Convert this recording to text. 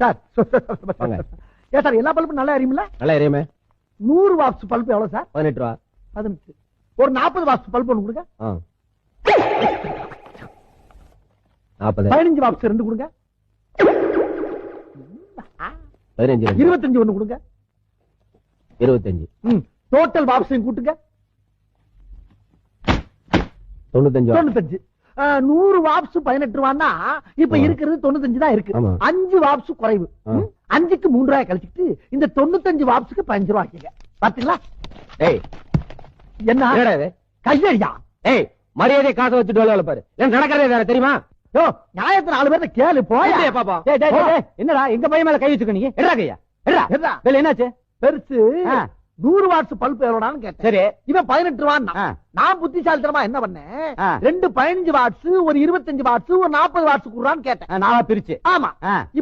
Sir. ஏன் sir எல்லா பல்பும் நல்லா எரியுமில்ல நல்லா எரியுமே. நூறு வாட்ஸ் பல்பு எவ்வளவு சார்? பதினெட்டு ரூபா. பதினெட்டு. ஒரு நாற்பது வாட்ஸ் பல்பு ஒன்று கொடுங்க. பதினஞ்சு வாட்ஸ் ரெண்டு கொடுங்க. பதினஞ்சு. இருபத்தஞ்சு ஒண்ணு கொடுங்க. இருபத்தஞ்சு. டோட்டல் வாப்ஸையும் கூட்டுங்க. தொண்ணூத்தஞ்சு. தொண்ணூத்தஞ்சு. நூறு வாப்ஸ் பதினெட்டு ரூபான்னா இப்ப. இருக்கிறது தொண்ணூத்தஞ்சு தான் இருக்கு. அஞ்சு வாப்ஸ் குறைவு. அஞ்சுக்கு மூணு ரூபாய் கழிச்சுட்டு இந்த தொண்ணூத்தஞ்சு வாப்ஸுக்கு பதினஞ்சு ரூபாய் ஆக்கிங்க. பாத்தீங்களா? ஏய். என்ன? கையடியா? ஏய் மரியாதை காசை வச்சுட்டு வேலை பாரு. ஏன் நடக்கிறதே வேற தெரியுமா? யோ நியாயத்தை நாலு பேர்த்த கேளு போயா. பாப்பா. டேய், டேய், டேய், டேய். என்னடா எங்க பையன் மேல கை வச்சுக்க நீங்க? எடா கையா? எடா. வேலை என்னாச்சு? பெருசு. நூறு வாட்ஸ் பல்ப் எவ்வளவுனாலும் கேட்டேன் சரி இவன் பதினெட்டு ரூபான்னா ஆ. நான் புத்திசாலித்தனமா என்ன பண்ணேன். ரெண்டு பதினஞ்சு வாட்ஸ் ஒரு இருபத்தஞ்சு வாட்ஸ் ஒரு நாற்பது வாட்ஸ் குடுறான்னு கேட்டேன் நாளா பிரிச்சு ஆமா. இப்ப